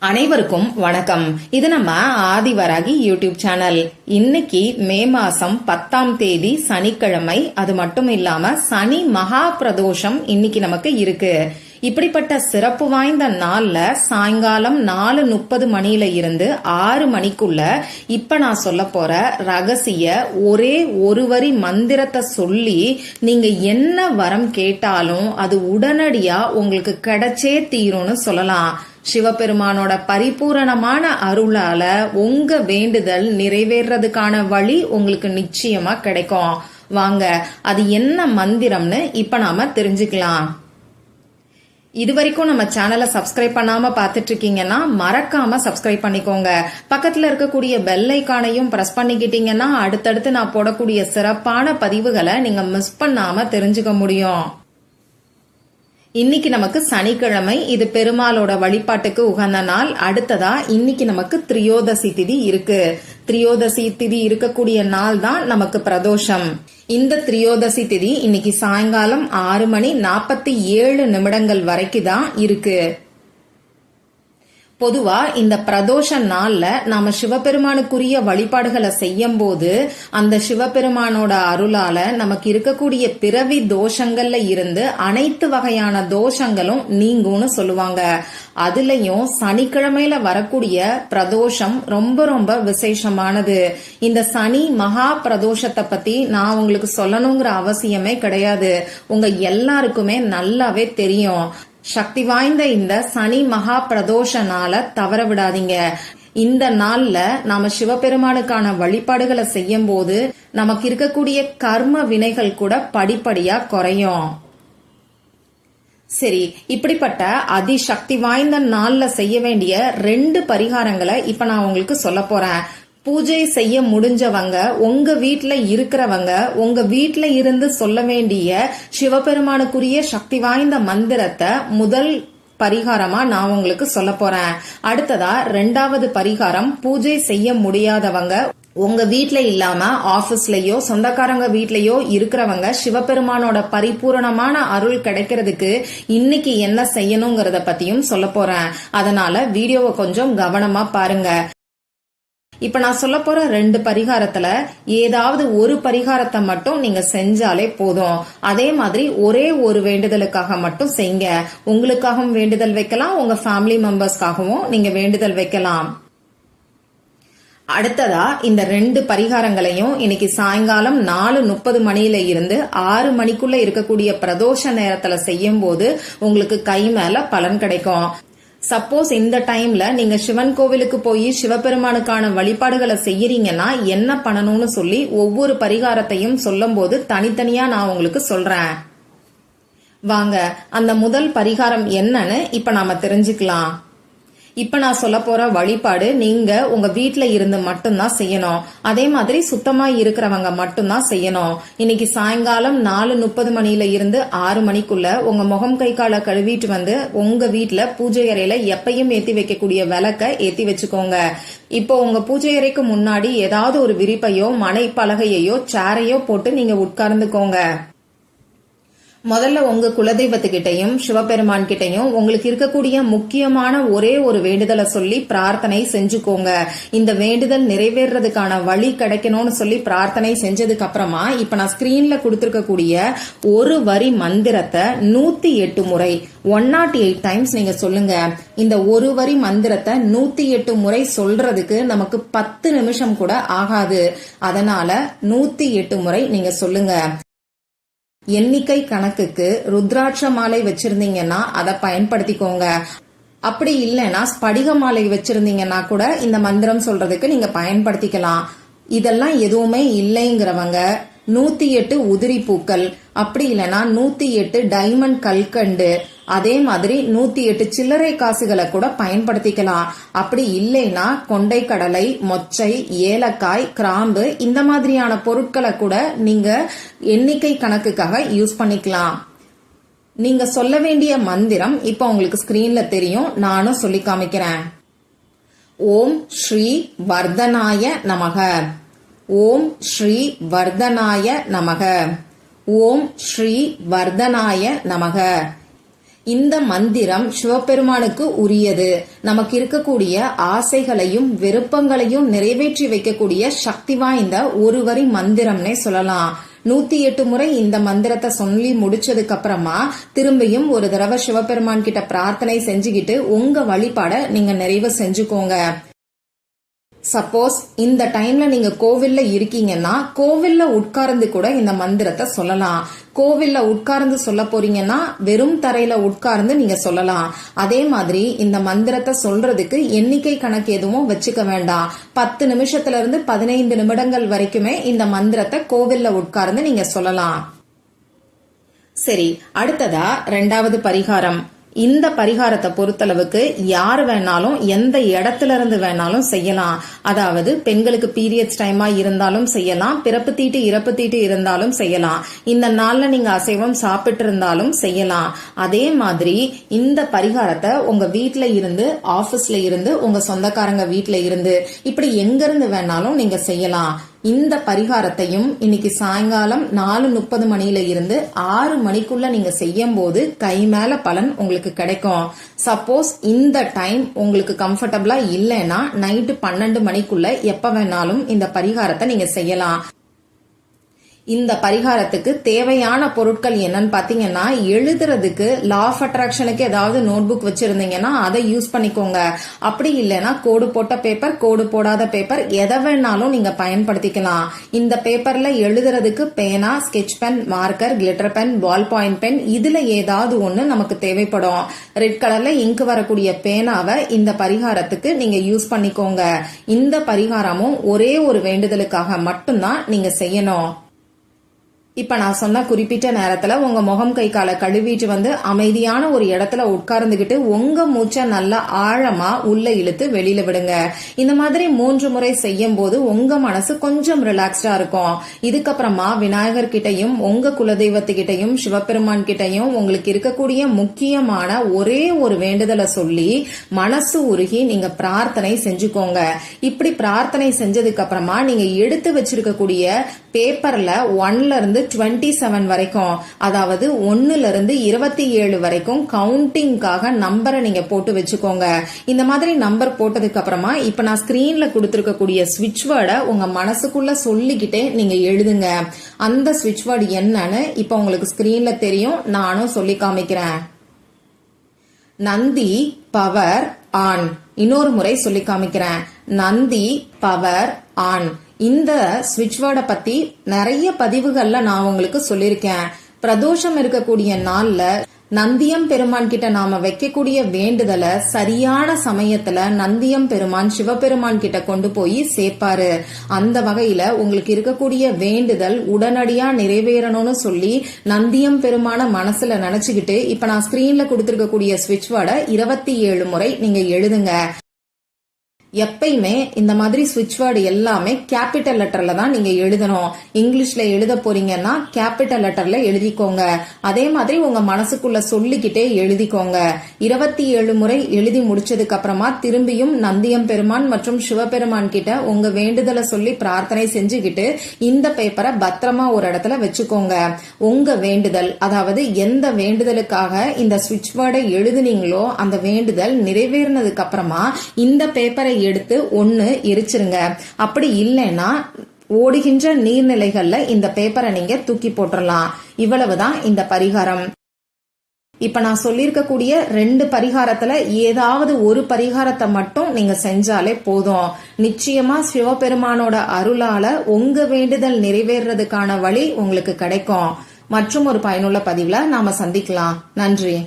அனைவருக்கும் வணக்கம். இது நம்ம ஆதிவராகி யூடியூப் சேனல். இன்னைக்கு மே மாசம் பத்தாம் தேதி சனிக்கிழமை. அது மட்டும் இல்லாம சனி மகா பிரதோஷம் இன்னைக்கு நமக்கு இருக்கு. இப்படிப்பட்ட சிறப்பு வாய்ந்த நாள்ல சாயங்காலம் நாலு முப்பது மணியில இருந்து ஆறு மணிக்குள்ள இப்ப நான் சொல்ல போற ரகசிய ஒரே ஒரு வரி மந்திரத்தை சொல்லி நீங்க என்ன வரம் கேட்டாலும் அது உடனடியா உங்களுக்கு கிடைச்சே தீரும்னு சொல்லலாம். சிவபெருமானோட பரிபூரணமான அருளால உங்க வேண்டுதல் நிறைவேறதுக்கான வழி உங்களுக்கு நிச்சயமா கிடைக்கும். வாங்க அது என்ன மந்திரம்னு இப்ப நாம தெரிஞ்சுக்கலாம். இது வரைக்கும் நம்ம சேனலை சப்ஸ்கிரைப் பண்ணாம பாத்துட்டு இருக்கீங்கன்னா மறக்காம சப்ஸ்கிரைப் பண்ணிக்கோங்க. பக்கத்துல இருக்கக்கூடிய பெல் ஐக்கானையும் பிரஸ் பண்ணிக்கிட்டீங்கன்னா அடுத்தடுத்து நான் போடக்கூடிய சிறப்பான பதிவுகளை நீங்க மிஸ் பண்ணாம தெரிஞ்சுக்க முடியும். இன்னைக்கு நமக்கு சனிக்கிழமை. இது பெருமாளோட வழிபாட்டுக்கு உகந்த நாள். அடுத்ததா இன்னைக்கு நமக்கு திரியோதசி திதி இருக்கு. திரியோதசி திதி இருக்கக்கூடிய நாள் தான் நமக்கு பிரதோஷம். இந்த திரியோதசி திதி இன்னைக்கு சாயங்காலம் ஆறு மணி நாற்பத்தி ஏழு நிமிடங்கள் வரைக்கும் தான் இருக்கு. பொதுவா இந்த பிரதோஷ நாள்ல நாம சிவபெருமானுக்குரிய வழிபாடுகளை செய்யும் போது அந்த சிவபெருமானோட அருளால நமக்கு இருக்கக்கூடிய பிறவி தோஷங்கள்ல இருந்து அனைத்து வகையான தோஷங்களும் நீங்கும்னு சொல்லுவாங்க. அதுலயும் சனிக்கிழமையில வரக்கூடிய பிரதோஷம் ரொம்ப ரொம்ப விசேஷமானது. இந்த சனி மகா பிரதோஷத்தை பத்தி நான் உங்களுக்கு சொல்லணுங்கிற அவசியமே கிடையாது. உங்க எல்லாருக்குமே நல்லாவே தெரியும். சக்தி வாய்ந்த இந்த சனி மகா பிரதோஷ நாள தவற விடாதீங்க. இந்த நாள்ல நாம சிவபெருமானுக்கான வழிபாடுகளை செய்யும் போது நமக்கு இருக்கக்கூடிய கர்ம வினைகள் கூட படிப்படியா குறையும். சரி இப்படிப்பட்ட அதிசக்தி வாய்ந்த நாள்ல செய்ய வேண்டிய ரெண்டு பரிகாரங்களை இப்ப நான் உங்களுக்கு சொல்ல போறேன். பூஜை செய்ய முடிஞ்சவங்க உங்க வீட்டில் இருக்கிறவங்க உங்க வீட்டில் இருந்து சொல்ல வேண்டிய சிவபெருமானுக்குரிய சக்தி வாய்ந்த மந்திரத்தை முதல் பரிகாரமா நான் உங்களுக்கு சொல்ல போறேன். அடுத்ததா ரெண்டாவது பரிகாரம் பூஜை செய்ய முடியாதவங்க உங்க வீட்ல இல்லாம ஆபீஸ்லயோ சொந்தக்காரங்க வீட்லயோ இருக்கிறவங்க சிவபெருமானோட பரிபூரணமான அருள் கிடைக்கிறதுக்கு இன்னைக்கு என்ன செய்யணுங்கிறத பத்தியும் சொல்ல போறேன். அதனால வீடியோவை கொஞ்சம் கவனமா பாருங்க. இப்ப நான் சொல்ல போற ரெண்டு பரிகாரத்துல ஏதாவது ஒரு பரிகாரத்தை மட்டும் நீங்க செஞ்சாலே போதும். அதே மாதிரி ஒரே ஒரு வேண்டுதலுக்காக மட்டும் செய்யுங்க உங்களுக்காகவும் வேண்டுதல் வைக்கலாம் உங்க ஃபேமிலி மெம்பர்ஸ்க்காகவும் நீங்க வேண்டுதல் வைக்கலாம். அடுத்ததா இந்த ரெண்டு பரிகாரங்களையும் இன்னைக்கு சாயங்காலம் நாலு முப்பது மணியில இருந்து ஆறு மணிக்குள்ள இருக்கக்கூடிய பிரதோஷ நேரத்துல செய்யும் போது உங்களுக்கு கை மேல பலன் கிடைக்கும். சப்போஸ் இந்த டைம்ல நீங்க சிவன் கோவிலுக்கு போய் சிவபெருமானுக்கான வழிபாடுகளை செய்யறீங்கன்னா என்ன பண்ணணும்னு சொல்லி ஒவ்வொரு பரிகாரத்தையும் சொல்லும் போது தனித்தனியா நான் உங்களுக்கு சொல்றேன். வாங்க அந்த முதல் பரிகாரம் என்னன்னு இப்ப நாம தெரிஞ்சுக்கலாம். இப்ப நான் சொல்ல போற வழிபாடு நீங்க உங்க வீட்ல இருந்து மட்டும்தான் செய்யணும். அதே மாதிரி சுத்தமா இருக்கிறவங்க மட்டும்தான் செய்யணும். இன்னைக்கு சாயங்காலம் நாலு முப்பது மணில இருந்து ஆறு மணிக்குள்ள உங்க முகம் கை காலை கழுவிட்டு வந்து உங்க வீட்ல பூஜை அறையில எப்பயும் ஏத்தி வைக்கக்கூடிய விளக்க ஏத்தி வச்சுக்கோங்க. இப்போ உங்க பூஜை அறைக்கு முன்னாடி ஏதாவது ஒரு விரிப்பையோ மனை பலகையோ சேரையோ போட்டு நீங்க உட்கார்ந்துக்கோங்க. முதல்ல உங்க குலதெய்வத்துக்கிட்டையும் சிவபெருமான் கிட்டையும் உங்களுக்கு இருக்கக்கூடிய முக்கியமான ஒரே ஒரு வேண்டுதலை சொல்லி பிரார்த்தனை செஞ்சுக்கோங்க. இந்த வேண்டுதல் நிறைவேறதுக்கான வழி கிடைக்கணும்னு சொல்லி பிரார்த்தனை செஞ்சதுக்கு அப்புறமா இப்ப நான் ஸ்கிரீன்ல கொடுத்திருக்கக்கூடிய ஒரு வரி மந்திரத்தை நூத்தி எட்டு முறை ஒன் நாட் எயிட் டைம்ஸ் நீங்க சொல்லுங்க. இந்த ஒரு வரி மந்திரத்தை நூத்தி எட்டு முறை சொல்றதுக்கு நமக்கு பத்து நிமிஷம் கூட ஆகாது. அதனால நூத்தி எட்டு முறை நீங்க சொல்லுங்க. எண்ணிக்கை கணக்குக்கு ருத்ராட்ச மாலை வச்சிருந்தீங்கன்னா அதை பயன்படுத்திக்கோங்க. அப்படி இல்லைன்னா ஸ்படிக மாலை வச்சிருந்தீங்கன்னா கூட இந்த மந்திரம் சொல்றதுக்கு நீங்க பயன்படுத்திக்கலாம். இதெல்லாம் எதுவுமே இல்லைங்கிறவங்க நூத்தி எட்டு உதிரி பூக்கள் அப்படி இல்லைன்னா நூத்தி எட்டு டைமண்ட் கல்கண்டு. அதே மாதிரி நூத்தி எட்டு சில்லறை காசுகளை கூட பயன்படுத்திக்கலாம். அப்படி இல்லைன்னா கொண்டை கடலை மொச்சை ஏலக்காய் கிராம்பு இந்த மாதிரியான பொருட்களை கூட நீங்க எண்ணிக்கை கணக்குக்காக யூஸ் பண்ணிக்கலாம். நீங்க சொல்ல வேண்டிய மந்திரம் இப்ப உங்களுக்கு ஸ்கிரீன்ல தெரியும். நானும் சொல்லி காமிக்கிறேன். ஓம் ஸ்ரீ வர்தனாய நமக. ஓம் ஸ்ரீ வர்தனாய நமக. ஓம் ஸ்ரீ வர்தனாய நமக. இந்த மந்திரம் சிவபெருமானுக்கு உரியது. நமக்கு இருக்கக்கூடிய ஆசைகளையும் விருப்பங்களையும் நிறைவேற்றி வைக்கக்கூடிய சக்தி வாய்ந்த ஒரு வரி மந்திரம்னே சொல்லலாம். நூத்தி எட்டு முறை இந்த மந்திரத்தை சொல்லி முடிச்சதுக்கு அப்புறமா திரும்பியும் ஒரு தடவை சிவபெருமான் கிட்ட பிரார்த்தனை செஞ்சுக்கிட்டு உங்க வழிபாட நீங்க நிறைவு செஞ்சுக்கோங்க. சப்போஸ் இந்த டைம்ல நீங்க கோவில்ல இருக்கீங்கன்னா கோவில்ல உட்கார்ந்து கூட இந்த மந்திரத்தை சொல்லலாம். கோவில்ல உட்கார்ந்து சொல்ல போறீங்கன்னா வெறும் தரையில உட்கார்ந்து நீங்க சொல்லலாம். அதே மாதிரி இந்த மந்திரத்தை சொல்றதுக்கு எண்ணிக்கை கணக்கு எதுவும் வச்சுக்க வேண்டாம். பத்து நிமிஷத்துல இருந்து பதினைந்து நிமிடங்கள் வரைக்குமே இந்த மந்திரத்தை கோவில்ல உட்கார்ந்து நீங்க சொல்லலாம். சரி அடுத்ததா ரெண்டாவது பரிகாரம். இந்த பரிகாரத்தை பொறுத்தளவுக்கு யார் வேணாலும் எந்த இடத்துல இருந்து வேணாலும் செய்யலாம். அதாவது பெண்களுக்கு பீரியட்ஸ் டைமா இருந்தாலும் செய்யலாம் பிறப்பு தீட்டு இறப்பு தீட்டு இருந்தாலும் செய்யலாம். இந்த நாள்ல நீங்க அசைவம் சாப்பிட்டு இருந்தாலும் செய்யலாம். அதே மாதிரி இந்த பரிகாரத்தை உங்க வீட்ல இருந்து ஆபீஸ்ல இருந்து உங்க சொந்தக்காரங்க வீட்ல இருந்து இப்படி எங்க இருந்து வேணாலும் நீங்க செய்யலாம். இந்த பரிகாரத்தையும் இன்னைக்கு சாயங்காலம் நாலு முப்பது மணியில இருந்து ஆறு மணிக்குள்ள நீங்க செய்யும் போது கை மேல பலன் உங்களுக்கு கிடைக்கும். சப்போஸ் இந்த டைம் உங்களுக்கு கம்ஃபர்டபுளா இல்லைன்னா நைட்டு பன்னெண்டு மணிக்குள்ள எப்ப வேணாலும் இந்த பரிகாரத்தை நீங்க செய்யலாம். இந்த பரிகாரத்துக்கு தேவையான பொருட்கள் என்னன்னு பாத்தீங்கன்னா எழுதுறதுக்கு லா ஆஃப் அட்ராக்ஷனுக்கு ஏதாவது நோட் புக் வச்சிருந்தீங்கன்னா அதை யூஸ் பண்ணிக்கோங்க. அப்படி இல்லைன்னா கோடு போட்ட பேப்பர் கோடு போடாத பேப்பர் எதை வேணாலும் நீங்க பயன்படுத்திக்கலாம். இந்த பேப்பர்ல எழுதுறதுக்கு பேனா sketch pen marker glitter pen ball point pen இதுல ஏதாவது ஒன்று நமக்கு தேவைப்படும். ரெட் கலர்ல இங்கு வரக்கூடிய பேனாவை இந்த பரிகாரத்துக்கு நீங்க யூஸ் பண்ணிக்கோங்க. இந்த பரிகாரமும் ஒரே ஒரு வேண்டுதலுக்காக மட்டும்தான் நீங்க செய்யணும். இப்ப நான் சொன்ன குறிப்பிட்ட நேரத்துல உங்க முகம் கை காலை கழுவிட்டு வந்து அமைதியான ஒரு இடத்துல உட்கார்ந்துகிட்டு உங்க மூச்சை நல்லா ஆழமா உள்ள இழுத்து வெளியில விடுங்க. இந்த மாதிரி மூன்று முறை செய்யும் போது உங்க மனசு கொஞ்சம் ரிலாக்ஸ்டா இருக்கும். இதுக்கப்புறமா விநாயகர் கிட்டையும் உங்க குலதெய்வத்துக்கிட்டையும் சிவபெருமான் கிட்டையும் உங்களுக்கு இருக்கக்கூடிய முக்கியமான ஒரே ஒரு வேண்டுதலை சொல்லி மனசு உருகி நீங்க பிரார்த்தனை செஞ்சுக்கோங்க. இப்படி பிரார்த்தனை செஞ்சதுக்கு அப்புறமா நீங்க எடுத்து வச்சிருக்கக்கூடிய பேப்பர்ல ஒன்ல இருந்து டுவெண்ட்டி செவன் வரைக்கும் அதாவது ஒன்னுல இருந்து இருபத்தி ஏழு வரைக்கும் கவுண்டிங்காக நம்பரை நீங்க போட்டு வச்சுக்கோங்க. இந்த மாதிரி நம்பர் போட்டதுக்கு அப்புறமா இப்ப நான் ஸ்கிரீன்ல கொடுத்துருக்கக்கூடிய ஸ்விட்ச் வேர்டை உங்க மனசுக்குள்ள சொல்லிக்கிட்டே நீங்க எழுதுங்க. அந்த ஸ்விட்ச் வேர்டு என்னன்னு இப்ப உங்களுக்கு ஸ்கிரீன்ல தெரியும். நானும் சொல்லி காமிக்கிறேன். நந்தி பவர் ஆன் இன்னொரு முறை சொல்லி காமிக்கிறேன். நந்தி பவர் ஆன் இந்த ஸ்விட்ச் வேர்டை பத்தி நிறைய பதிவுகள்ல நான் உங்களுக்கு சொல்லியிருக்கேன். பிரதோஷம் இருக்கக்கூடிய நாள்ல நந்தியம் பெருமான் கிட்ட நாம வைக்கக்கூடிய வேண்டுதலை சரியான சமயத்துல நந்தியம் பெருமான் சிவபெருமான் கிட்ட கொண்டு போய் சேர்ப்பாரு. அந்த வகையில உங்களுக்கு இருக்கக்கூடிய வேண்டுதல் உடனடியா நிறைவேறணும்னு சொல்லி நந்தியம் பெருமான மனசுல நினைச்சுக்கிட்டு இப்ப நான் ஸ்கிரீன்ல கொடுத்திருக்கக்கூடிய ஸ்விட்ச் வேர்டை இருபத்தி ஏழு முறை நீங்க எழுதுங்க. எப்பயுமே இந்த மாதிரி சுவிட்ச் வேர்டு எல்லாமே கேபிட்டல் லெட்டர்ல தான் நீங்க எழுதணும். இங்கிலீஷ்ல எழுத போறீங்கன்னா கேபிட்டல் லெட்டர்ல எழுதிக்கோங்க. அதே மாதிரி உங்க மனசுக்குள்ள சொல்லிக்கிட்டே எழுதிக்கோங்க. இருபத்தி ஏழு முறை எழுதி முடிச்சதுக்கு அப்புறமா திரும்பியும் நந்தியம் பெருமான் மற்றும் சிவபெருமான் கிட்ட உங்க வேண்டுதலை சொல்லி பிரார்த்தனை செஞ்சுக்கிட்டு இந்த பேப்பரை பத்திரமா ஒரு இடத்துல வச்சுக்கோங்க. உங்க வேண்டுதல் அதாவது எந்த வேண்டுதலுக்காக இந்த சுவிட்ச் வேர்டை எழுதுனீங்களோ அந்த வேண்டுதல் நிறைவேறினதுக்கு அப்புறமா இந்த பேப்பரை எடுத்து ஒன்று எரிச்சிருங்க. அப்படி இல்லைன்னா ஓடுகின்ற நீர்நிலைகள்ல இந்த பேப்பரை நீங்க தூக்கி போட்டுறலாம். இவ்வளவுதான் இந்த பரிகாரம். இப்ப நான் சொல்லியிருக்கக்கூடிய ரெண்டு பரிகாரத்துல ஏதாவது ஒரு பரிகாரத்தை மட்டும் நீங்க செஞ்சாலே போதும். நிச்சயமா சிவபெருமானோட அருளால உங்க வேண்டுதல் நிறைவேறதுக்கான வழி உங்களுக்கு கிடைக்கும். மற்றும் ஒரு பயனுள்ள பதிவுல நாம சந்திக்கலாம். நன்றி.